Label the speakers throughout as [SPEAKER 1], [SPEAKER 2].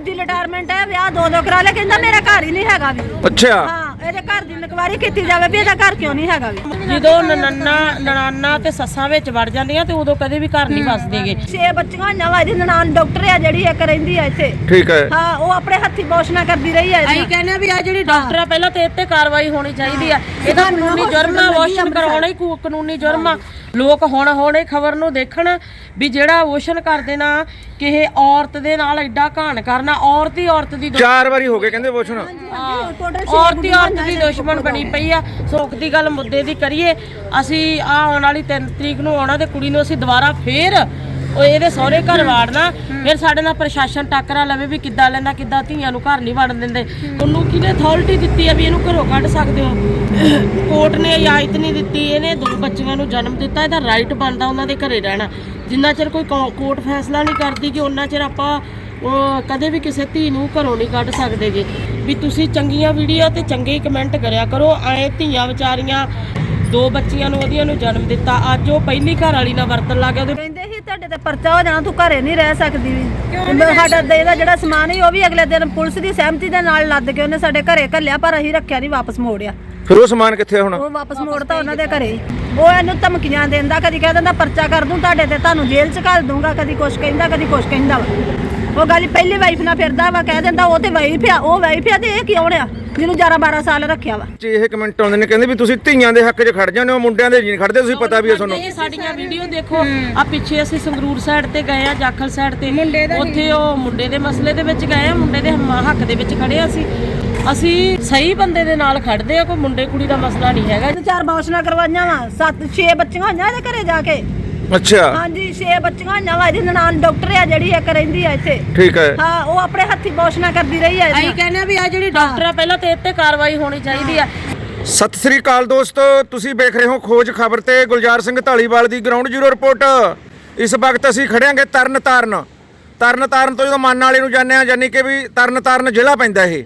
[SPEAKER 1] ਫੌਜੀ ਰਿਟਾਇਰਮੈਂਟ ਹੈ ਵਿਆਹ ਦੋ ਦੋ ਕਰਾ ਲਿਆ ਕਹਿੰਦਾ ਮੇਰਾ ਘਰ ਹੀ ਨਹੀਂ ਹੈਗਾ ਵੀ।
[SPEAKER 2] ਅੱਛਾ।
[SPEAKER 1] ਹਾਂ ਇਹਦੇ ਘਰ ਦੀ ਇਨਕੁਆਇਰੀ ਕੀਤੀ ਜਾਵੇ ਵੀ ਇਹਦਾ ਘਰ ਕਿਉਂ ਨਹੀਂ ਹੈਗਾ ਵੀ।
[SPEAKER 3] ਜਦੋਂ ਨਨੰਨਾ ਨਨਾਨਾ ਤੇ ਸੱਸਾਂ ਵਿੱਚ ਵੜ ਜਾਂਦੀਆਂ ਤੇ ਉਦੋਂ ਕਦੇ ਵੀ ਘਰ ਨਹੀਂ ਵਸਦੇਗੇ।
[SPEAKER 1] ਛੇ ਬੱਚੀਆਂ ਨਵਾਂ ਦੀ ਨਨਾਣ ਡਾਕਟਰ ਆ ਜਿਹੜੀ ਇੱਕ ਰਹਿੰਦੀ ਆ ਇੱਥੇ।
[SPEAKER 2] ਠੀਕ ਹੈ।
[SPEAKER 1] ਹਾਂ ਉਹ ਆਪਣੇ ਹੱਥੀ ਬੋਸ਼ਨਾ ਕਰਦੀ ਰਹੀ ਹੈ
[SPEAKER 3] ਅਸੀਂ ਕਹਿੰਦੇ ਆ ਵੀ ਆ ਜਿਹੜੀ ਡਾਕਟਰ ਆ ਪਹਿਲਾਂ ਤੇ ਇੱਥੇ ਕਾਰਵਾਈ ਹੋਣੀ ਚਾਹੀਦੀ ਆ। ਇਹਦਾ ਕਾਨੂੰਨੀ ਜੁਰਮ ਆ ਵਾਸ਼ਨ ਕਰਵਾਉਣਾ ਹੀ ਕੂ- ਕਾਨੂੰਨੀ ਜੁਰਮ। ਆ ਲੋਕ ਹੁਣ ਹੁਣ ਇਹ ਖਬਰ ਨੂੰ ਦੇਖਣ ਵੀ ਜਿਹੜਾ ਵਾਸ਼ਨ ਕਰ ਦੇਣਾ ਕਿਸੇ ਔਰਤ ਦੇ ਨਾਲ ਐਡਾ ਘਾਣ ਕਰਨਾ ਔਰਤ ਹੀ ਔਰਤ ਦੀ
[SPEAKER 2] ਚਾਰ ਵਾਰੀ ਹੋ ਗਏ ਕਹਿੰਦੇ ਪੁੱਛਣ
[SPEAKER 3] ਔਰਤ ਹੀ ਔਰਤ ਦੀ ਦੁਸ਼ਮਣ ਬਣੀ ਪਈ ਆ। ਸੁੱਖ ਦੀ ਗੱਲ ਮੁੱਦੇ ਦੀ ਕਰੀਏ ਅਸੀਂ ਆ ਆਉਣ ਵਾਲੀ 3 ਤਰੀਕ ਨੂੰ ਆਉਣਾ ਤੇ ਕੁੜੀ ਨੂੰ ਅਸੀਂ ਦੁਬਾਰਾ ਫੇਰ ਉਹ ਇਹਦੇ ਸਹੁਰੇ ਘਰ ਵਾੜਨਾ ਫਿਰ ਸਾਡੇ ਨਾਲ ਪ੍ਰਸ਼ਾਸਨ ਟੱਕਰਾ ਲਵੇ ਵੀ ਕਿੱਦਾਂ ਲੈਂਦਾ ਕਿੱਦਾਂ ਧੀਆਂ ਨੂੰ ਘਰ ਨਹੀਂ ਵੜਨ ਦਿੰਦੇ। ਉਹਨੂੰ ਕਿਹਨੇ ਅਥਾਰਟੀ ਦਿੱਤੀ ਆ ਵੀ ਇਹਨੂੰ ਘਰੋਂ ਕੱਢ ਸਕਦੇ ਹੋ। ਕੋਰਟ ਨੇ ਇਜਾਜ਼ਤ ਨਹੀਂ ਦਿੱਤੀ ਇਹਨੇ ਦੋ ਬੱਚਿਆਂ ਨੂੰ ਜਨਮ ਦਿੱਤਾ ਇਹਦਾ ਰਾਈਟ ਬਣਦਾ ਉਹਨਾਂ ਦੇ ਘਰੇ ਰਹਿਣਾ। ਜਿੰਨਾ ਚਿਰ ਕੋਈ ਕੋਰਟ ਫੈਸਲਾ ਨਹੀਂ ਕਰਦੀ ਕਿ ਉਹਨਾਂ ਚਿਰ ਆਪਾਂ ਉਹ ਕਦੇ ਵੀ ਕਿਸੇ ਧੀ ਨੂੰ ਘਰੋਂ ਨਹੀਂ ਕੱਢ ਸਕਦੇਗੇ ਵੀ ਤੁਸੀਂ ਚੰਗੀਆਂ ਵੀਡੀਓ ਤੇ ਚੰਗੇ ਕਮੈਂਟ ਕਰਿਆ ਕਰੋ ਐ ਧੀਆਂ ਵਿਚਾਰੀਆਂ ਦੋ ਬੱਚੀਆਂ ਨੂੰ ਉਹਦੀਆਂ ਨੂੰ ਜਨਮ ਦਿੱਤਾ। ਅੱਜ ਉਹ ਪਹਿਲੀ ਘਰ ਵਾਲੀ ਨਾਲ ਵਰਤਣ ਲੱਗ ਗਿਆ ਉਹਦੇ
[SPEAKER 1] ਸੀ ਤੁਹਾਡੇ ਤੇ ਪਰਚਾ ਹੋ ਜਾਣਾ ਤੂੰ ਘਰੇ ਨਹੀਂ ਰਹਿ ਸਕਦੀ। ਵੀ ਸਾਡਾ ਦੇ ਦਾ ਜਿਹੜਾ ਸਮਾਨ ਸੀ ਉਹ ਵੀ ਅਗਲੇ ਦਿਨ ਪੁਲਿਸ ਦੀ ਸਹਿਮਤੀ ਦੇ ਨਾਲ ਲੱਦ ਕੇ ਉਹਨੇ ਸਾਡੇ ਘਰੇ ਘੱਲਿਆ ਪਰ ਅਸੀਂ ਰੱਖਿਆ ਨਹੀਂ ਵਾਪਸ ਮੋੜਿਆ।
[SPEAKER 2] ਫਿਰ ਉਹ ਸਮਾਨ ਕਿੱਥੇ ਹੁਣ?
[SPEAKER 1] ਉਹ ਵਾਪਸ ਮੋੜਤਾ ਉਹਨਾਂ ਦੇ ਘਰੇ ਉਹ ਇਹਨੂੰ ਧਮਕੀਆਂ ਦਿੰਦਾ ਕਦੀ ਕਹਿ ਦਿੰਦਾ ਪਰਚਾ ਕਰ ਦੂੰ ਤੁਹਾਡੇ ਤੇ ਤੁਹਾਨੂੰ ਜੇਲ੍ਹ ਚ ਘੱਲ ਦੂੰਗਾ ਕਦੀ ਕੁਛ ਕਹਿੰਦਾ ਕਦੀ ਕੁਛ ਕਹਿੰਦਾ ਵਾ। ਉਹ ਗੱਲ ਪਹਿਲੀ ਵਾਈਫ ਨਾਲ ਫਿਰਦਾ ਵਾ ਕਹਿ ਦਿੰਦਾ ਉਹ ਤੇ ਵਾਈਫ ਆ ਉਹ ਵਾਈਫ ਆ ਤੇ ਇਹ ਕਿਉਂ ਆ? ਜਿਹਨੂੰ 11 12 ਸਾਲ ਰੱਖਿਆ ਵਾ।
[SPEAKER 2] ਜੀ ਇਹ ਕਮੈਂਟ ਆਉਂਦੇ ਨੇ ਕਹਿੰਦੇ ਵੀ ਤੁਸੀਂ ਧੀਆਂ ਦੇ ਹੱਕ 'ਚ ਖੜ ਜਾਂਦੇ ਹੋ ਮੁੰਡਿਆਂ ਦੇ ਜੀ ਨਹੀਂ ਖੜਦੇ ਤੁਸੀਂ ਪਤਾ ਵੀ ਹੈ ਤੁਹਾਨੂੰ।
[SPEAKER 3] ਇਹ ਸਾਡੀਆਂ ਵੀਡੀਓ ਦੇਖੋ ਆ ਪਿੱਛੇ ਅਸੀਂ ਸੰਗਰੂਰ ਸਾਈਡ ਤੇ ਗਏ ਆ ਜਾਖਲ ਸਾਈਡ ਤੇ। ਉੱਥੇ ਉਹ ਮੁੰਡੇ ਦੇ ਮਸਲੇ ਦੇ ਵਿੱਚ ਗਏ ਆ ਮੁੰਡੇ ਦੇ ਹਮ- ਹੱਕ ਦੇ ਵਿੱਚ ਖੜੇ ਆ ਅਸੀਂ। ਅਸੀਂ ਸਹੀ ਬੰਦੇ ਦੇ ਨਾਲ ਖੜਦੇ ਆ ਕੋਈ ਮੁੰਡੇ ਕੁੜੀ ਦਾ ਮਸਲਾ ਨਹੀਂ ਹੈਗਾ।
[SPEAKER 1] ਚਾਰ ਬਾਉਸ਼ਨਾ ਕਰਵਾਈਆਂ ਵਾ ਸੱਤ ਛੇ ਬੱਚੀਆਂ ਹੋਈਆਂ ਇਹਦੇ ਘਰੇ ਜਾ ਕੇ।
[SPEAKER 2] ਅੱਛਾ।
[SPEAKER 1] ਹਾਂਜੀ ਛੇ ਬੱਚੀਆਂ ਹੋਈਆਂ ਵਾ ਇਹਦੀ ਨਨਾਣ ਡਾਕਟਰ ਆ ਜਿਹੜੀ ਇੱਕ ਰਹਿੰਦੀ ਆ ਇੱਥੇ।
[SPEAKER 2] ਠੀਕ ਹੈ।
[SPEAKER 1] ਹਾਂ ਉਹ ਆਪਣੇ ਹੱਥੀ ਬੋਸ਼ਨਾ ਕਰਦੀ ਰਹੀ ਹੈ ਇਹਦੇ।
[SPEAKER 3] ਅਸੀਂ। ਕਹਿੰਦੇ ਆ ਵੀ ਆ ਜਿਹੜੀ ਡਾਕਟਰ ਆ ਪਹਿਲਾਂ ਤੇ ਇੱਥੇ ਕਾਰਵਾਈ ਹੋਣੀ ਚਾਹੀਦੀ ਆ।
[SPEAKER 2] ਸਤਿ ਸ੍ਰੀ ਅਕਾਲ ਦੋਸਤੋ ਤੁਸੀਂ ਵੇਖ ਰਹੇ ਹੋ ਖੋਜ ਖਬਰ ਤੇ ਗੁਲਜ਼ਾਰ ਸਿੰਘ ਢਾਲੀਵਾਲ ਦੀ ਗਰਾਊਂਡ ਜ਼ੀਰੋ ਰਿਪੋਰਟ ਇਸ ਵਕਤ ਅਸੀਂ ਖੜਿਆਂਗੇ ਤਰਨ ਤਾਰਨ ਤਰਨ ਤਾਰਨ ਤੋਂ ਜਦੋਂ ਮੰਨ ਵਾਲੇ ਨੂੰ ਜਾਂਦੇ ਆ ਯਾਨੀ ਕਿ ਵੀ ਤਰਨ ਤਾਰਨ ਜ਼ਿਲ੍ਹਾ ਪੈਂਦਾ ਇਹ।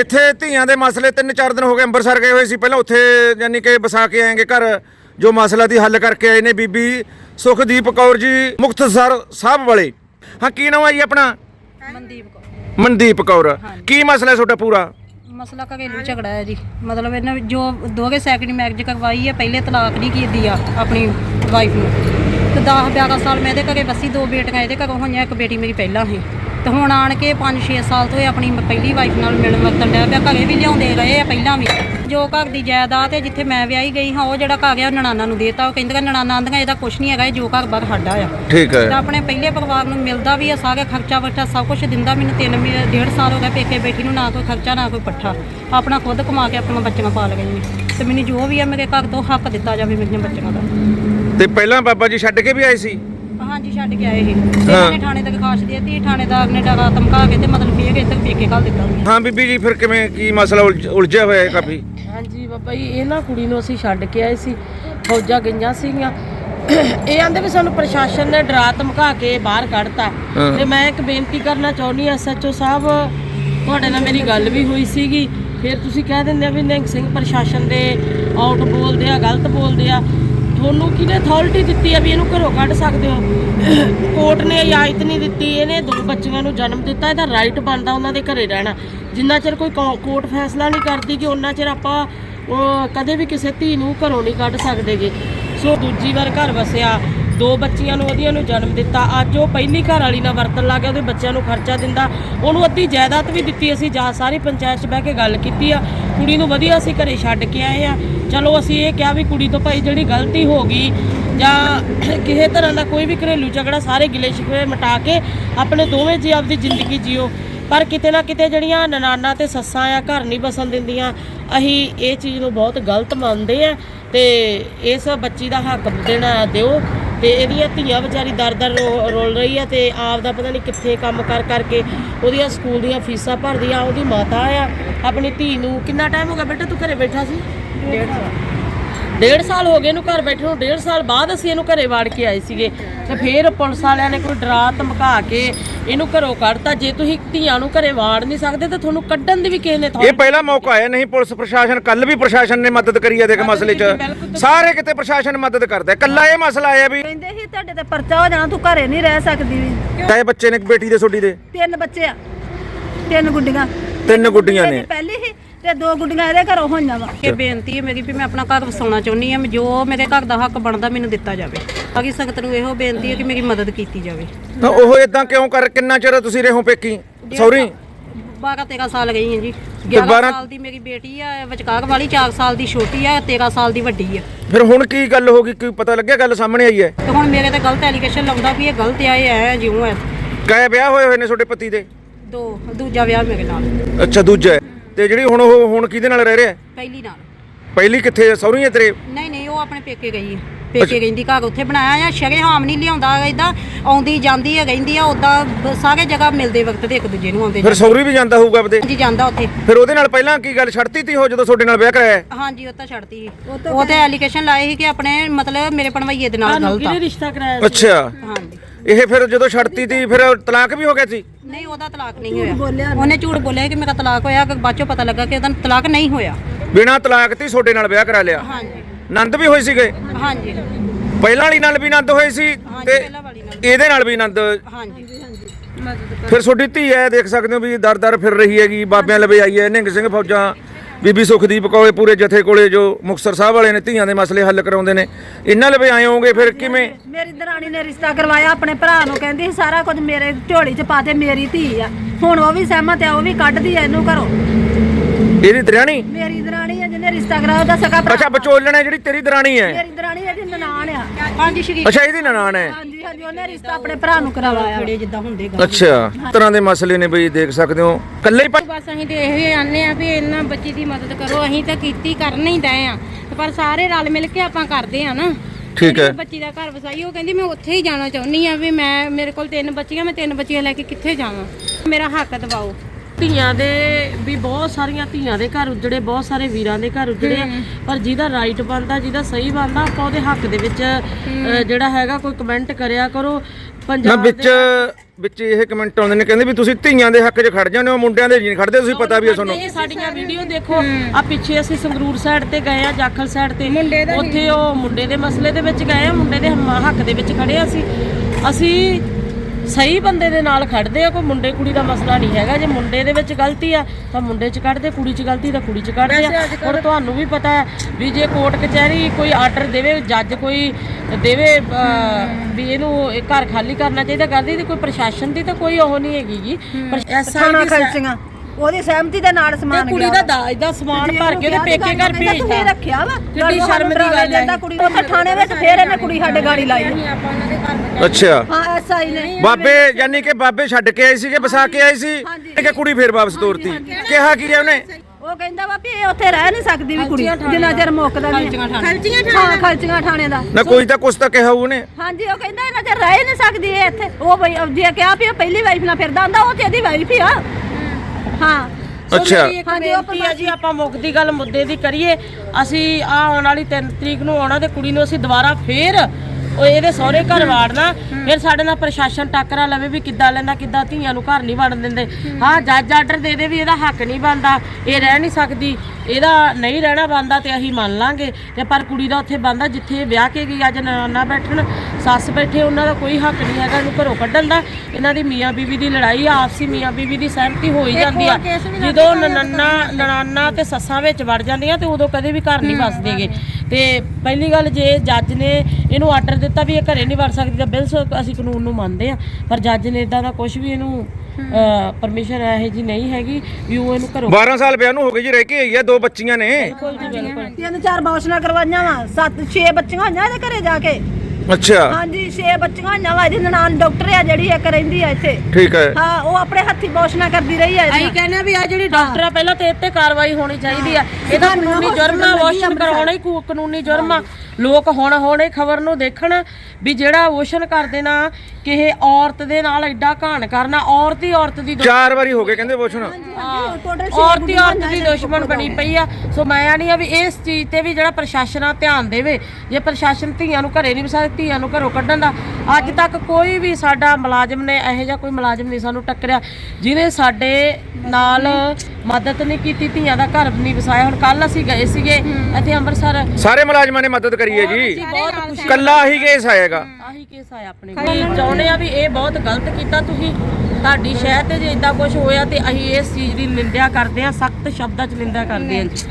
[SPEAKER 2] ਇੱਥੇ ਧੀਆਂ ਦੇ ਮਸਲੇ ਤਿੰਨ ਚਾਰ ਦਿਨ ਹੋ ਗਏ ਅੰਮ੍ਰਿਤਸਰ ਗਏ ਹੋਏ ਸੀ ਪਹਿਲਾਂ ਉੱਥੇ ਯਾਨੀ ਕਿ ਵਸਾ ਕੇ ਆਏਗੇ ਘਰ। ਜੋ ਮਸਲਾ ਦੀ ਹੱਲ ਕਰਕੇ ਆਏ ਨੇ ਬੀਬੀ ਸੁਖਦੀਪ ਕੌਰ ਜੀ ਮੁਖਤਸਰ ਸਾਹਿਬ ਵਾਲੇ। ਹਾਂ ਕੀ ਨਾਮ ਹੈ ਜੀ ਆਪਣਾ?
[SPEAKER 4] ਮਨਦੀਪ ਕੌਰ।
[SPEAKER 2] ਮਨਦੀਪ ਕੌਰ। ਕੀ ਮਸਲਾ ਹੈ ਤੁਹਾਡਾ ਪੂਰਾ?
[SPEAKER 4] ਮਸਲਾ ਘਰੇਲੂ ਝਗੜਾ ਹੈ ਜੀ। ਮਤਲਬ ਇਹਨਾਂ ਜੋ ਦੋਗੇ ਸੈਕਿੰਡ ਮੈਰਿਜ ਕਰਵਾਈ ਹੈ ਪਹਿਲੇ ਤਲਾਕ ਨਹੀਂ ਕੀਤੀ ਆ ਆਪਣੀ ਵਾਈਫ ਨੂੰ। ਤੇ 10 11 ਸਾਲ ਮੈਂ ਇਹਦੇ ਘਰੇ ਵਸੀ ਦੋ ਬੇਟੀਆਂ ਇਹਦੇ ਘਰੋਂ ਹੋਈਆਂ ਇੱਕ ਬੇਟੀ ਮੇਰੀ ਪਹਿਲਾਂ ਸੀ। ਤੇ ਹੁਣ ਆਣ ਕੇ 5-6 ਸਾਲ ਤੋਂ ਇਹ ਆਪਣੀ ਪਹਿਲੀ ਵਾਈਫ ਨਾਲ ਮਿਲਣ ਵਰਤਣ ਡਿਆ ਪਿਆ ਘਰੇ ਵੀ ਲਿਆਉਂਦੇ ਰਹੇ ਆ ਪਹਿਲਾਂ ਵੀ। ਜੋ ਘਰ ਦੀ ਜਾਇਦਾਦ ਹੈ ਜਿੱਥੇ ਮੈਂ ਵਿਆਹੀ ਗਈ ਹਾਂ ਉਹ ਜਿਹੜਾ ਘਰ ਆ ਉਹ ਨਨਾਨਾ ਨੂੰ ਦੇਤਾ। ਉਹ ਕਹਿੰਦੀਆਂ ਨਨਾਨਾ ਆਂਦੀਆਂ ਇਹਦਾ ਕੁਝ ਨਹੀਂ ਹੈਗਾ ਇਹ ਜੋ ਘਰ ਬਾਹਰ ਸਾਡਾ ਆ।
[SPEAKER 2] ਠੀਕ
[SPEAKER 4] ਤੇ
[SPEAKER 2] ਹੈ
[SPEAKER 4] ਆਪਣੇ ਪਹਿਲੇ ਪਰਿਵਾਰ ਨੂੰ ਮਿਲਦਾ ਵੀ ਆ ਸਾਰਾ ਖਰਚਾ ਵਰਚਾ ਸਭ ਕੁਝ ਦਿੰਦਾ। ਮੈਨੂੰ 3 ਮਹੀਨੇ ਡੇਢ ਸਾਲ ਹੋ ਗਏ ਪੇਕੇ ਬੈਠੀ ਨੂੰ ਨਾ ਕੋਈ ਖਰਚਾ ਨਾ ਕੋਈ ਪੱਠਾ। ਆਪਣਾ ਖੁਦ ਕਮਾ ਕੇ ਆਪਣਾ ਬੱਚਿਆਂ ਪਾਲ ਗਈ ਤੇ ਮੈਨੂੰ ਜੋ ਵੀ ਆ ਮੇਰੇ ਘਰ ਤੋਂ ਹੱਕ ਦਿੱਤਾ ਜਾਵੇ ਮੇਰੀਆਂ ਬੱਚਿਆਂ ਦਾ।
[SPEAKER 2] ਤੇ ਪਹਿਲਾਂ ਬਾਬਾ ਜੀ ਛੱਡ ਕੇ ਵੀ ਆਏ ਸੀ?
[SPEAKER 4] ਹਾਂਜੀ ਛੱਡ ਕੇ ਆਏ ਇਹ। ਤੇ ਇਹਨਾਂ ਨੇ ਥਾਣੇ ਤੱਕ ਖਾਸ਼ ਦੇ ਦਿੱਤੀ ਥਾਣੇਦਾਰ ਨੇ ਡਰਾ ਧਮਕਾ ਕੇ ਤੇ ਮਤਲਬ ਫੇਰ ਇੱਧਰ ਪੇਕੇ ਘੱਲ ਦਿੱਤਾ ਉਹਨੂੰ।
[SPEAKER 2] ਹਾਂ ਬੀਬੀ ਜੀ ਫਿਰ ਕਿਵੇਂ ਕੀ ਮਸਲਾ ਉਲਝ- ਉਲਝਿਆ ਹੋਇਆ ਹੈ ਕਾਫੀ
[SPEAKER 3] ਹਾਂਜੀ ਬਾਬਾ ਜੀ ਇਹ ਨਾ ਕੁੜੀ ਨੂੰ ਅਸੀਂ ਛੱਡ ਕੇ ਆਏ ਸੀ ਫੌਜਾਂ ਗਈਆਂ ਸੀਗੀਆਂ। ਇਹ ਆਂਦੇ ਵੀ ਸਾਨੂੰ ਪ੍ਰਸ਼ਾਸਨ ਨੇ ਡਰਾ ਧਮਕਾ ਕੇ ਬਾਹਰ ਕੱਢਤਾ।
[SPEAKER 2] ਹਾਂ।
[SPEAKER 3] ਤੇ ਮੈਂ ਇੱਕ ਬੇਨਤੀ ਕਰਨਾ ਚਾਹੁੰਦੀ ਆ ਐਸਐਚਓ ਸਾਹਿਬ ਤੁਹਾਡੇ ਨਾਲ ਮੇਰੀ ਗੱਲ ਵੀ ਹੋਈ ਸੀਗੀ। ਫਿਰ ਤੁਸੀਂ ਕਹਿ ਦਿੰਦੇ ਆ ਵੀ ਨਿਹੰਗ ਸਿੰਘ ਪ੍ਰਸ਼ਾਸਨ ਦੇ ਆਊਟ ਬੋਲਦੇ ਆ ਗਲਤ ਬੋਲਦੇ ਆ। ਤੁਹਾਨੂੰ ਕਿਹਨੇ ਅਥਾਰਟੀ ਦਿੱਤੀ ਆ ਵੀ ਇਹਨੂੰ ਘਰੋਂ ਕੱਢ ਸਕਦੇ ਹੋ? ਕੋਰਟ ਨੇ ਇਜਾਜ਼ਤ ਨਹੀਂ ਦਿੱਤੀ, ਇਹਨੇ ਦੋ ਬੱਚਿਆਂ ਨੂੰ ਜਨਮ ਦਿੱਤਾ, ਇਹਦਾ ਰਾਈਟ ਬਣਦਾ, ਉਹਨਾਂ ਦੇ ਘਰੇ ਰਹਿਣਾ। ਜਿੰਨਾ ਚਿਰ ਕੋਈ ਕੋ- ਕੋਰਟ ਫੈਸਲਾ ਨਹੀਂ ਕਰਦੀ ਕਿ ਉਹਨਾਂ ਚਿਰ ਆਪਾਂ ਕਦੇ ਵੀ ਕਿਸੇ ਧੀ ਨੂੰ ਘਰੋਂ ਨਹੀਂ ਕੱਢ ਸਕਦੇਗੇ। ਸੋ ਦੂਜੀ ਵਾਰ ਘਰ ਵਸਿਆ, ਦੋ ਬੱਚੀਆਂ ਨੂੰ, ਉਹਦੀਆਂ ਨੂੰ ਜਨਮ ਦਿੱਤਾ। ਅੱਜ ਉਹ ਪਹਿਲੀ ਘਰ ਵਾਲੀ ਨਾਲ ਵਰਤਣ ਲੱਗ ਗਿਆ, ਉਹਦੇ ਬੱਚਿਆਂ ਨੂੰ ਖਰਚਾ ਦਿੰਦਾ। ਉਹਨੂੰ ਅੱਧੀ ਜਾਇਦਾਦ ਵੀ ਦਿੱਤੀ ਅਸੀਂ, ਜਾ ਸਾਰੀ ਪੰਚਾਇਤ 'ਚ ਬਹਿ ਕੇ ਗੱਲ ਕੀਤੀ ਆ। ਕੁੜੀ ਨੂੰ ਵਧੀਆ ਅਸੀਂ ਘਰੇ ਛੱਡ ਕੇ ਆਏ ਆ। ਚਲੋ ਅਸੀਂ ਇਹ ਕਿਹਾ ਵੀ ਕੁੜੀ ਤੋਂ ਭਾਈ ਜਿਹੜੀ ਗਲਤੀ ਹੋ ਗਈ ਜਾਂ ਕਿਸੇ ਤਰ੍ਹਾਂ ਦਾ ਕੋਈ ਵੀ ਘਰੇਲੂ ਝਗੜਾ ਸਾਰੇ ਗਿਲੇ ਸ਼ਿਕਵੇ ਮਿਟਾ ਕੇ ਆਪਣੇ ਦੋਵੇਂ ਜੀ ਆਪਦੀ ਜ਼ਿੰਦਗੀ ਜੀਓ। ਪਰ ਕਿਤੇ ਨਾ ਕਿਤੇ ਜਿਹੜੀਆਂ ਨਨਾਨਾ ਤੇ ਸੱਸਾਂ ਆ, ਘਰ ਨਹੀਂ ਬਸਣ ਦਿੰਦੀਆਂ, ਅਸੀਂ ਇਹ ਚੀਜ਼ ਨੂੰ ਬਹੁਤ ਗਲਤ ਮੰਨਦੇ ਆ ਤੇ ਇਸ ਬੱਚੀ ਦਾ ਹੱਕ ਦੇਣਾ ਦਿਓ ਤੇ ਇਹਦੀਆਂ ਧੀਆਂ ਵਿਚਾਰੀ ਦਰ ਦਰ ਰੋ- ਰੋਲ ਰਹੀ ਆ ਤੇ ਆਪ ਦਾ ਪਤਾ ਨਹੀਂ ਕਿੱਥੇ ਕੰਮ ਕਰ ਕਰਕੇ ਉਹਦੀਆਂ ਸਕੂਲ ਦੀਆਂ ਫੀਸਾਂ ਭਰਦੀ ਆ ਉਹਦੀ ਮਾਤਾ ਆ, ਆਪਣੀ ਧੀ ਨੂੰ ਕਿੰਨਾ ਟਾਈਮ ਹੋ ਗਿਆ ਬੇਟਾ ਤੂੰ ਘਰੇ ਬੈਠਾ ਸੀ?
[SPEAKER 4] ਡੇਢ ਸਾਲ।
[SPEAKER 3] ਡੇਢ ਸਾਲ ਹੋ ਗਏ ਇਹਨੂੰ ਘਰ ਬੈਠੇ ਨੂੰ ਡੇਢ ਸਾਲ ਬਾਅਦ ਅਸੀਂ ਇਹਨੂੰ ਘਰੇ ਵਾੜ ਕੇ ਆਏ ਸੀਗੇ। ਤੇ ਫਿਰ ਪੁਲਿਸ ਵਾਲਿਆਂ ਨੇ ਕੋਈ ਡਰਾ ਧਮਕਾ ਕੇ ਇਹਨੂੰ ਘਰੋਂ ਕੱਢਤਾ। ਜੇ ਤੁਸੀਂ ਧੀਆਂ ਨੂੰ ਘਰੇ ਵਾੜ ਨਹੀਂ ਸਕਦੇ ਤਾਂ ਤੁਹਾਨੂੰ ਕੱਢਣ ਦੀ ਵੀ ਕਿਸੇ ਨੇ
[SPEAKER 2] ਇਹ ਪਹਿਲਾ ਮੌਕਾ ਹੈ ਨਹੀਂ ਪੁਲਿਸ ਪ੍ਰਸ਼ਾਸਨ ਕੱਲ ਵੀ ਪ੍ਰਸ਼ਾਸਨ ਨੇ ਮਦਦ ਕਰੀ ਹੈ ਦੇਖ ਮਸਲੇ 'ਚ। ਸਾਰੇ ਕਿਤੇ ਪ੍ਰਸ਼ਾਸਨ ਮਦਦ ਕਰਦਾ। ਹੈ ਕੱਲਾ ਇਹ ਮਸਲਾ ਆਇਆ ਵੀ
[SPEAKER 1] ਕਹਿੰਦੇ ਸੀ ਤੁਹਾਡੇ ਤੇ ਪਰਚਾ ਹੋ ਜਾਣਾ ਤੂੰ ਘਰੇ ਨਹੀਂ ਰਹਿ ਸਕਦੀ ਵੀ।
[SPEAKER 2] ਚਾਹੇ ਬੱਚੇ ਨੇ ਬੇਟੀ ਦੇ ਛੋਟੀ ਦੇ?
[SPEAKER 1] ਤਿੰਨ ਬੱਚੇ ਆ। ਤਿੰਨ ਗੁੱਡੀਆਂ।
[SPEAKER 2] ਤਿੰਨ ਗੁੱਡੀਆਂ ਨੇ।
[SPEAKER 1] ਪਹਿਲੀ ਸੀ। ਤੇ ਦੋ ਗੁੱਡੀਆਂ ਇਹਦੇ ਘਰੋਂ ਹੋਈਆਂ ਵਾ।
[SPEAKER 4] ਇਹ ਬੇਨਤੀ ਹੈ ਮੇਰੀ ਵੀ ਮੈਂ ਆਪਣਾ ਘਰ ਵਸਾਉਣਾ ਚਾਹੁੰਦੀ ਹਾਂ ਜੋ ਮੇਰੇ ਘਰ ਦਾ ਹੱਕ ਬਣਦਾ ਮੈਨੂੰ ਦਿੱਤਾ ਜਾਵੇ। ਬਾਕੀ ਸੰਗਤ ਨੂੰ ਇਹੋ ਬੇਨਤੀ ਹੈ ਕਿ ਮੇਰੀ ਮਦਦ ਕੀਤੀ ਜਾਵੇ।
[SPEAKER 2] ਤਾਂ ਉਹ ਇਦਾਂ ਕਿਉਂ ਕਰ ਕਿੰਨਾ ਚਿਰ ਤੁਸੀਂ ਰਹੋ ਪੇਕੀ? ਸੌਰੀ।
[SPEAKER 4] 12 13 ਸਾਲ ਗਈ ਹਾਂ ਜੀ।
[SPEAKER 2] ਤੇ
[SPEAKER 4] 11
[SPEAKER 2] ਬਾਰਾਂ-
[SPEAKER 4] ਸਾਲ ਦੀ ਮੇਰੀ ਬੇਟੀ ਆ ਵਿਚਕਾਰ ਵਾਲੀ 4 ਸਾਲ ਦੀ ਛੋਟੀ ਆ 13 ਸਾਲ ਦੀ ਵੱਡੀ ਆ।
[SPEAKER 2] ਫਿਰ ਹੁਣ ਕੀ ਗੱਲ ਹੋ ਗਈ? ਕੀ ਪਤਾ ਲੱਗਿਆ ਗੱਲ ਸਾਹਮਣੇ ਆਈ ਹੈ?
[SPEAKER 4] ਤੇ ਹੁਣ ਮੇਰੇ ਤੇ ਗਲਤ ਐਲੀਗੇਸ਼ਨ ਲਾਉਂਦਾ ਵੀ ਇਹ ਗਲਤ ਆ ਇਹ ਐ ਜਿਉਂ ਐ
[SPEAKER 2] ਕਹੇ ਵਿਆਹ ਹੋਏ ਹੋਏ ਨੇ ਤੁਹਾਡੇ ਪਤੀ ਦੇ?
[SPEAKER 4] ਦੋ ਦੂਜਾ ਵਿਆਹ ਮੇਰੇ ਨਾਲ।
[SPEAKER 2] ਅੱਛਾ ਦੂਜਾ। ਤੇ ਜਿਹੜੀ ਹੁਣ ਉਹ ਹੁਣ ਕਿਹਦੇ ਨਾਲ ਰਹਿ ਰਿਹਾ? ਹੈ?
[SPEAKER 4] ਪਹਿਲੀ ਨਾਲ।
[SPEAKER 2] ਪਹਿਲੀ ਕਿੱਥੇ ਸੌਰੀ ਹੈ ਤੇਰੇ?
[SPEAKER 4] ਨਹੀਂ ਨਹੀਂ ਉਹ ਆਪਣੇ ਪੇਕੇ ਗਈ ਹੈ ਪੇਕੇ ਗਈ ਦੀ ਘਰ ਉੱਥੇ ਬਣਾਇਆ ਆ ਸ਼ਰੇਆਮ ਨਹੀਂ ਲਿਆਉਂਦਾ ਇਦਾਂ ਆਉਂਦੀ ਜਾਂਦੀ ਹੈ ਕਹਿੰਦੀ ਆ ਉਦਾਂ ਸਾਰੇ ਜਗ੍ਹਾ ਮਿਲਦੇ ਵਕਤ ਤੇ ਇੱਕ ਦੂਜੇ ਨੂੰ ਆਉਂਦੇ
[SPEAKER 2] ਫਿਰ ਸੌਰੀ ਵੀ ਜਾਂਦਾ ਹੋਊਗਾ ਆਪਦੇ?
[SPEAKER 4] ਜੀ ਜਾਂਦਾ ਉੱਥੇ।
[SPEAKER 2] ਫਿਰ ਉਹਦੇ ਨਾਲ ਪਹਿਲਾਂ ਕੀ ਗੱਲ ਛੱਡਤੀ ਤੀ ਉਹ ਜਦੋਂ ਤੁਹਾਡੇ ਨਾਲ ਵਿਆਹ ਕਰਾਇਆ?
[SPEAKER 4] ਹਾਂਜੀ ਉਹ ਤਾਂ ਛੱਡਤੀ ਸੀ। ਉਹ ਤੇ ਐਲੀਗੇਸ਼ਨ ਲਾਏ ਸੀ ਕਿ ਆਪਣੇ ਮਤਲਬ ਮੇਰੇ ਪਣਵਈਏ ਦੇ ਨਾਲ ਗਲਤ ਆ।
[SPEAKER 3] ਰਿਸ਼ਤਾ ਕਰਾਇਆ ਸੀ?
[SPEAKER 2] ਅੱਛਾ।
[SPEAKER 4] ਹਾਂਜੀ।
[SPEAKER 2] ਇਹ ਫਿਰ ਜਦੋਂ ਛੱਡਤੀ ਤੀ ਫਿਰ ਤਲਾਕ ਵੀ ਹੋ ਗਿਆ ਸੀ?
[SPEAKER 4] ਨਹੀਂ ਉਹਦਾ ਤਲਾਕ ਨਹੀਂ ਹੋਇਆ। ਉਹਨੇ ਝੂਠ ਬੋਲਿਆ ਕਿ ਮੇਰਾ ਤਲਾਕ ਹੋਇਆ ਕਿ ਬਾਅਦ ਚੋਂ ਪਤਾ ਲੱਗਾ ਕਿ ਉਹਦਾ ਤਲਾਕ ਨਹੀਂ ਹੋਇਆ।
[SPEAKER 2] ਬਿਨਾਂ ਤਲਾਕ ਤੀ ਤੁਹਾਡੇ ਨਾਲ ਵਿਆਹ ਕਰਾ ਲਿਆ।
[SPEAKER 4] ਹਾਂਜੀ।
[SPEAKER 2] ਨੰਦ ਵੀ ਹੋਏ ਸੀਗੇ?
[SPEAKER 4] ਹਾਂਜੀ।
[SPEAKER 2] ਪਹਿਲਾਂ ਵਾਲੀ ਨਾਲ ਵੀ ਨੰਦ ਹੋਏ ਸੀ ਤੇ ਇਹਦੇ ਨਾਲ ਵੀ ਨੰਦ।
[SPEAKER 4] ਹਾਂਜੀ।
[SPEAKER 2] ਫਿਰ ਤੁਹਾਡੀ ਧੀ ਹੈ ਦੇਖ ਸਕਦੇ ਹੋ ਵੀ ਦਰ ਦਰ ਫਿਰ ਰਹੀ ਹੈਗੀ ਬਾਬਿਆਂ ਲਵੇ ਆਈ ਹੈ ਨਿੰਗ ਸਿੰਘ ਫੌਜਾਂ। ਬੀਬੀ ਸੁਖਦੀਪ ਕੋਲੇ ਪੂਰੇ ਜਥੇ ਕੋਲੇ ਜੋ ਮੁਕਤਸਰ ਸਾਹਿਬ ਵਾਲੇ ਨੇ ਧੀਆਂ ਦੇ ਮਸਲੇ ਹੱਲ ਕਰਾਉਂਦੇ ਨੇ। ਇਹਨਾਂ ਲਵੇ ਆਏ ਹੋਗੇ ਫਿਰ ਕਿਵੇਂ?
[SPEAKER 1] ਮੇਰੀ ਦਰਾਣੀ ਨੇ ਰਿਸ਼ਤਾ ਕਰਵਾਇਆ ਆਪਣੇ ਭਰਾ ਨੂੰ ਕਹਿੰਦੀ ਸਾਰਾ ਕੁਝ ਮੇਰੇ ਝੋਲੀ 'ਚ ਪਾ ਦੇ ਮੇਰੀ ਧੀ ਆ। ਹੁਣ ਉਹ ਵੀ ਸਹਿਮਤ ਆ ਉਹ ਵੀ ਕੱਢਦੀ ਆ ਇਹਨੂੰ ਘਰੋਂ।
[SPEAKER 2] ਇਹਦੀ ਦਰਿਆਣੀ
[SPEAKER 1] ਮੇਰੀ ਦਰਾਣੀ ਜਿਹਨੇ ਰਿਸ਼ਤਾ ਕਰਾਇਆ ਉਹਦਾ ਸਕਾ ਭਰਾ।
[SPEAKER 2] ਅੱਛਾ ਵਿਚੋਲਣ ਹੈ ਜਿਹੜੀ ਤੇਰੀ ਦਰਾਣੀ ਹੈ।
[SPEAKER 1] ਮੇਰੀ ਦਰਾਣੀ ਇਹਦੀ ਨਨਾਣ ਆ।
[SPEAKER 4] ਹਾਂਜੀ ਸ਼ਰੀਕ
[SPEAKER 2] ਅੱਛਾ ਇਹਦੀ ਨਨਾਣ ਹੈ।
[SPEAKER 1] ਹਾਂਜੀ ਹਾਂਜੀ ਉਹਨੇ ਰਿਸ਼ਤਾ ਆਪਣੇ ਭਰਾ ਨੂੰ ਕਰਵਾਇਆ।
[SPEAKER 4] ਖੜੇ ਜਿੱਦਾਂ ਹੁੰਦੇ ਗਾ
[SPEAKER 2] ਅੱਛਾ ਤਰ੍ਹਾਂ ਦੇ ਮਸਲੇ ਨੇ ਬਈ ਦੇਖ ਸਕਦੇ ਹੋ। ਕੱਲੇ ਹੀ ਪ-
[SPEAKER 5] ਬਸ ਅਸੀਂ ਤੇ ਇਹੋ ਆਨੇ ਆ ਵੀ ਇਹਨਾਂ ਬੱਚੀ ਦੀ ਮਦਦ ਕਰੋ ਅਸੀਂ ਤਾਂ ਕੀਤੀ ਕਰਨ ਹੀ ਦਏ ਆ ਤੇ ਪਰ ਸਾਰੇ ਰਲ ਮਿਲ ਕੇ ਆਪਾਂ ਕਰਦੇ ਆ ਨਾ।
[SPEAKER 2] ਠੀਕ ਹੈ।
[SPEAKER 5] ਜਿਹੜੀ ਬੱਚੀ ਦਾ ਘਰ ਵਸਾਈ ਉਹ ਕਹਿੰਦੀ ਮੈਂ ਉੱਥੇ ਹੀ ਜਾਣਾ ਚਾਹੁੰਦੀ ਆ ਵੀ ਮੈਂ ਮੇਰੇ ਕੋਲ ਤਿੰਨ ਬੱਚੀਆਂ ਮੈਂ ਤਿੰਨ ਬੱਚੀਆਂ ਲੈ ਕੇ ਕਿੱਥੇ ਜਾਵਾਂ? ਮੇਰਾ ਹੱਕ ਦਿਵਾਓ।
[SPEAKER 3] ਧੀਆਂ ਦੇ ਵੀ ਬਹੁਤ ਸਾਰੀਆਂ ਧੀਆਂ ਦੇ ਘਰ ਉਜੜੇ ਬਹੁਤ ਸਾਰੇ ਵੀਰਾਂ ਦੇ ਘਰ ਉਜੜੇ ਆ। ਪਰ ਜਿਹਦਾ ਰਾਈਟ ਬਣਦਾ ਜਿਹਦਾ ਸਹੀ ਬਣਦਾ ਆਪਾਂ ਉਹਦੇ ਹੱਕ ਦੇ ਵਿੱਚ ਅ, ਜਿਹੜਾ ਹੈਗਾ ਕੋਈ ਕਮੈਂਟ ਕਰਿਆ ਕਰੋ।
[SPEAKER 2] ਨਾ
[SPEAKER 3] ਪੰਜਾਬ
[SPEAKER 2] ਵਿੱਚ ਵਿੱਚ ਇਹ ਕਮੈਂਟ ਆਉਂਦੇ ਨੇ ਕਹਿੰਦੇ ਵੀ ਤੁਸੀਂ ਧੀਆਂ ਦੇ ਹੱਕ 'ਚ ਖੜ ਜਾਂਦੇ ਹੋ ਮੁੰਡਿਆਂ ਦੇ ਜੀ ਨਹੀਂ ਖੜਦੇ ਤੁਸੀਂ ਪਤਾ ਵੀ ਹੈ ਤੁਹਾਨੂੰ।
[SPEAKER 3] ਇਹ ਸਾਡੀਆਂ ਵੀਡੀਓ ਦੇਖੋ ਆ ਪਿੱਛੇ ਅਸੀਂ ਸੰਗਰੂਰ ਸਾਈਡ ਤੇ ਗਏ ਆ ਜਾਖਲ ਸਾਈਡ ਤੇ। ਉੱਥੇ ਉਹ ਮੁੰਡੇ ਦੇ ਮਸਲੇ ਦੇ ਵਿੱਚ ਗਏ ਆ ਮੁੰਡੇ ਦੇ ਹਮ- ਹੱਕ ਦੇ ਵਿੱਚ ਖੜੇ ਆ ਅਸੀਂ। ਅਸੀਂ ਸਹੀ ਬੰਦੇ ਦੇ ਨਾਲ ਖੜਦੇ ਆ ਕੋਈ ਮੁੰਡੇ ਕੁੜੀ ਦਾ ਮਸਲਾ ਨਹੀਂ ਹੈਗਾ। ਜੇ ਮੁੰਡੇ ਦੇ ਵਿੱਚ ਗਲਤੀ ਆ ਤਾਂ ਮੁੰਡੇ 'ਚ ਕੱਢਦੇ ਕੁੜੀ 'ਚ ਗਲਤੀ ਤਾਂ ਕੁੜੀ 'ਚ ਕੱਢਦੇ ਆ। ਹੁਣ ਤੁਹਾਨੂੰ ਵੀ ਪਤਾ ਹੈ ਵੀ ਜੇ ਕੋਰਟ ਕਚਹਿਰੀ ਕੋਈ ਆਰਡਰ ਦੇਵੇ ਜੱਜ ਕੋਈ ਦੇਵੇ ਵੀ ਇਹਨੂੰ ਇਹ ਘਰ ਖਾਲੀ ਕਰਨਾ ਚਾਹੀਦਾ ਕਰਦੀ ਤੇ ਕੋਈ ਪ੍ਰਸ਼ਾਸਨ ਦੀ ਤਾਂ ਕੋਈ ਉਹ ਨਹੀਂ ਹੈਗੀ ਗੀ ਪਰ ਐਸਆਈ
[SPEAKER 1] ਖਾਣਾ
[SPEAKER 3] ਦੀ ਸੈ-
[SPEAKER 1] ਖਰਚੀਆਂ ਉਹਦੀ ਸਹਿਮਤੀ ਦੇ ਨਾਲ
[SPEAKER 3] ਤੇ
[SPEAKER 1] ਸਮਾਨ
[SPEAKER 3] ਕੁੜੀ ਦਾ ਦਾਜ ਦਾ ਸਮਾਨ ਭਰ ਕੇ ਉਹਦੇ ਪੇਕੇ ਘਰ
[SPEAKER 1] ਤੁਸੀਂ
[SPEAKER 3] ਭੇਜਦਾ
[SPEAKER 1] ਰੱਖਿਆ ਵਾ।
[SPEAKER 3] ਕਿੱਡੀ ਸ਼ਰਮ ਦੀ ਗੱਲ ਹੈ।
[SPEAKER 1] ਕੁੜੀ ਨੂੰ ਉੱਥੇ ਥਾਣੇ ਵਿੱਚ ਫੇਰ ਇਹਨੇ ਕੁੜੀ ਸਾਡੇ ਗਾੜੀ ਲਾਈ।
[SPEAKER 2] ਅੱਛਾ।
[SPEAKER 1] ਹਾਂ ਐਸਆਈ ਨੇ।
[SPEAKER 2] ਬਾਬੇ ਯਾਨੀ ਕਿ ਬਾਬੇ ਛੱਡ ਕੇ ਆਏ ਸੀਗੇ ਵਸਾ ਕੇ ਆਏ ਸੀ ਕਿ ਕੁੜੀ ਫੇਰ ਵਾਪਸ ਤੋਰਤੀ? ਕਿਹਾ ਕੀ ਹੈ ਉਹਨੇ?
[SPEAKER 1] ਉਹ ਕਹਿੰਦਾ ਵਾ ਵੀ ਇਹ ਉੱਥੇ ਰਹਿ ਨਹੀਂ ਸਕਦੀ ਵੀ ਕੁੜੀ ਜਿੰਨਾ ਚਿਰ ਮੁੱਕਦਾ ਨਹੀਂ। ਖਲਚੀਆਂ ਠਾਣੇ ਹਾਂ ਖਲਚੀਆਂ ਥਾਣੇ ਦਾ।
[SPEAKER 2] ਨਾ ਕੋਈ ਤਾਂ ਕੁਛ ਤਾਂ ਕਿਹਾ ਉਹਨੇ।
[SPEAKER 1] ਹਾਂਜੀ ਉਹ ਕਹਿੰਦਾ ਇਹਨਾਂ ਚਿਰ ਰਹਿ ਨਹੀਂ ਸਕਦੀ ਇਹ ਇੱਥੇ। ਉਹ ਬਈ ਉਹ ਜੇ ਕਿਹਾ ਵੀ ਉਹ ਪਹਿਲੀ ਵਾਈਫ ਨਾਲ ਫਿਰਦਾ ਹੁੰਦਾ ਉਹ ਤੇ ਇਹਦੀ ਵਾਈਫ ਹੀ ਆ। ਹਾਂ।
[SPEAKER 2] ਅੱਛਾ।
[SPEAKER 3] ਮੇਰੀ ਇੱਕ ਬੇਨਤੀ ਆ ਜੀ। ਆਪਾਂ ਮੁੱਕਦੀ ਗੱਲ ਮੁੱਦੇ ਦੀ ਕਰੀਏ ਅਸੀਂ ਆ ਆਉਣ ਵਾਲੀ 3 ਤਰੀਕ ਨੂੰ ਆਉਣਾ ਤੇ ਕੁੜੀ ਨੂੰ ਅਸੀਂ ਦੁਬਾਰਾ ਫੇਰ ਉਹ ਇਹਦੇ ਸਹੁਰੇ ਘਰ ਵਾੜਨਾ। ਫਿਰ ਸਾਡੇ ਨਾਲ ਪ੍ਰਸ਼ਾਸਨ ਟੱਕਰਾ ਲਵੇ ਵੀ ਕਿੱਦਾਂ ਲੈਂਦਾ ਕਿੱਦਾਂ ਧੀਆਂ ਨੂੰ ਘਰ ਨਹੀਂ ਵੜਨ ਦਿੰਦੇ। ਹਾਂ। ਜੱਜ ਆਰਡਰ ਦੇ ਦੇ ਵੀ ਇਹਦਾ ਹੱਕ ਨਹੀਂ ਬਣਦਾ ਇਹ ਰਹਿ ਨਹੀਂ ਸਕਦੀ। ਇਹਦਾ ਨਹੀਂ ਰਹਿਣਾ ਬਣਦਾ ਤੇ ਅਸੀਂ ਮੰਨ ਲਾਂਗੇ ਤੇ ਪਰ ਕੁੜੀ ਦਾ ਉੱਥੇ ਬਣਦਾ ਜਿੱਥੇ ਵਿਆਹ ਕੇ ਗਈ ਅੱਜ ਨਾਨਾ ਬੈਠਣ ਸੱਸ ਬੈਠੇ ਉਹਨਾਂ ਦਾ ਕੋਈ ਹੱਕ ਨਹੀਂ ਹੈਗਾ ਇਹਨੂੰ ਘਰੋਂ ਕੱਢਣ ਦਾ। ਇਹਨਾਂ ਦੀ ਮੀਆਂ ਬੀਵੀ ਦੀ ਲੜਾਈ ਆ ਆਪਸੀ ਮੀਆਂ ਬੀਵੀ ਦੀ ਸਹਿਮਤੀ ਹੋ ਹੀ ਜਾਂਦੀ ਆ। ਜਦੋਂ ਨਨਨਾ ਨਨਾਨਾ ਤੇ ਸੱਸਾਂ ਵਿੱਚ ਵੜ ਜਾਂਦੀਆਂ ਤੇ ਉਦੋਂ ਕਦੇ ਵੀ ਘਰ ਨਹੀਂ ਵਸਦੇਗੇ ਤੇ ਪਹਿਲੀ ਗੱਲ ਜੇ ਜੱਜ ਨੇ ਇਹਨੂੰ ਆਰਡਰ ਦਿੱਤਾ ਵੀ ਇਹ ਘਰੇ ਨਹੀਂ ਵੜ ਸਕਦੀ ਤਾਂ ਬਿਲਕੁਲ ਅਸੀਂ ਕਾਨੂੰਨ ਨੂੰ ਮੰਨਦੇ ਆ। ਪਰ ਜੱਜ ਨੇ ਇਦਾਂ ਦਾ ਕੁਝ ਵੀ ਇਹਨੂੰ ਪਰਮਿਸ਼ਨ ਇਹੋ ਜੀ ਨਹੀਂ ਹੈਗੀ ਵੀ ਉਹ ਇਹਨੂੰ ਘਰੋਂ
[SPEAKER 2] 12 ਸਾਲ ਵਿਆਹ ਨੂੰ ਹੋ ਗਏ ਜੀ ਰਹਿ ਕੇ ਆਈ ਹੈ ਦੋ ਬੱਚੀਆਂ ਨੇ।
[SPEAKER 3] ਬਿਲਕੁਲ ਜੀ ਬਿਲਕੁਲ।
[SPEAKER 1] ਤਿੰਨ ਚਾਰ ਬੌਸ਼ਨਾ ਕਰਵਾਈਆਂ ਵਾ ਸੱਤ ਛੇ ਬੱਚੀਆਂ ਹੋਈਆਂ ਇਹਦੇ ਘਰੇ ਜਾ ਕੇ।
[SPEAKER 2] ਅੱਛਾ।
[SPEAKER 1] ਹਾਂਜੀ ਛੇ ਬੱਚੀਆਂ ਹੋਈਆਂ ਵਾ ਇਹਦੀ ਨਨਾਣ ਡਾਕਟਰ ਆ ਜਿਹੜੀ ਇੱਕ ਰਹਿੰਦੀ ਆ ਇੱਥੇ।
[SPEAKER 2] ਠੀਕ ਹੈ
[SPEAKER 1] ਹਾਂ ਉਹ ਆਪਣੇ ਹੱਥੀ ਬੌਸ਼ਨਾ ਕਰਦੀ ਰਹੀ ਆ
[SPEAKER 3] ਅਸੀਂ
[SPEAKER 1] ਨਾਲ।
[SPEAKER 3] ਕਹਿੰਦੇ ਆ ਵੀ ਆ ਜਿਹੜੀ ਡਾਕਟਰ ਆ ਪਹਿਲਾਂ ਤੇ ਇੱਥੇ ਕਾਰਵਾਈ ਹੋਣੀ ਚਾਹੀਦੀ ਆ। ਇਹਦਾ ਕਾਨੂੰਨੀ ਜੁਰਮ ਆ ਵਾਸ਼ਨ ਕਰਾਉਣਾ ਹੀ ਕੂ- ਕਾਨੂੰਨੀ ਜੁਰਮ ਆ। ਲੋਕ ਹੁਣ ਹੁਣੇ ਖਬਰ ਨੂੰ ਦੇਖਣ ਵੀ ਜਿਹੜਾ ਵਾਸ਼ਨ ਕਰ ਦੇਣਾ ਕਿਸੇ ਔਰਤ ਦੇ ਨਾਲ ਐਡਾ ਘਾਣ ਕਰਨਾ ਔਰਤ ਹੀ ਔਰਤ ਦੀ
[SPEAKER 2] ਚਾਰ ਵਾਰੀ ਹੋ ਗਏ ਕਹਿੰਦੇ ਪੁੱਛਣ
[SPEAKER 3] ਔਰਤ ਹੀ ਔਰਤ ਦੀ ਦੁਸ਼ਮਣ ਬਣੀ ਪਈ ਆ। ਸੋ ਮੈਂ ਨਹੀਂ ਆ ਵੀ ਇਸ ਚੀਜ਼ ਤੇ ਵੀ ਜਿਹੜਾ ਪ੍ਰਸ਼ਾਸਨ ਆ ਧਿਆਨ ਦੇਵੇ। ਜੇ ਪ੍ਰਸ਼ਾਸਨ ਧੀਆਂ ਨੂੰ ਘਰੇ ਨਹੀਂ ਵਸਾ ਧੀਆਂ ਨੂੰ ਘਰੋਂ ਕੱਢਣ ਦਾ ਅੱਜ ਤੱਕ ਕੋਈ ਵੀ ਸਾਡਾ ਮੁਲਾਜ਼ਮ ਨੇ ਇਹੋ ਜਿਹਾ ਕੋਈ ਮੁਲਾਜ਼ਮ ਨਹੀਂ ਸਾਨੂੰ ਟੱਕਰਿਆ ਜਿਹਨੇ ਸਾਡੇ ਨਾਲ ਮਦਦ ਨਹੀਂ ਕੀਤੀ ਧੀਆਂ ਦਾ ਘਰ ਨਹੀਂ ਵਸਾਇਆ। ਹੁਣ ਕੱਲ ਅਸੀਂ ਗਏ ਸੀਗੇ ਇੱਥੇ ਅੰਮ੍ਰਿਤਸਰ।
[SPEAKER 2] ਸਾਰੇ ਮੁਲਾਜ਼ਮਾਂ ਨੇ ਮਦਦ ਕਰੀ ਹੈ ਜੀ।
[SPEAKER 3] ਬਹੁਤ ਖੁਸ਼ੀ
[SPEAKER 2] ਕੱਲਾ ਹੀ ਕੇਸ ਆਏਗਾ
[SPEAKER 3] ਆਹੀ ਕੇਸ ਆਇਆ ਆਪਣੇ ਕੋਲ। ਚਾਹੁੰਦੇ ਆ ਵੀ ਇਹ ਬਹੁਤ ਗਲਤ ਕੀਤਾ ਤੁਸੀਂ। ਤੁਹਾਡੀ ਸ਼ਹਿਰ ਤੇ ਜੇ ਇਦਾਂ ਕੁਝ ਹੋਇਆ ਤੇ ਅਸੀਂ ਇਸ ਚੀਜ਼ ਦੀ ਨਿੰਦਿਆ ਕਰਦੇ ਹਾਂ ਸਖਤ ਸ਼ਬਦਾਂ 'ਚ ਨਿੰਦਾ ਕਰਦੇ ਹਾਂ ਜੀ।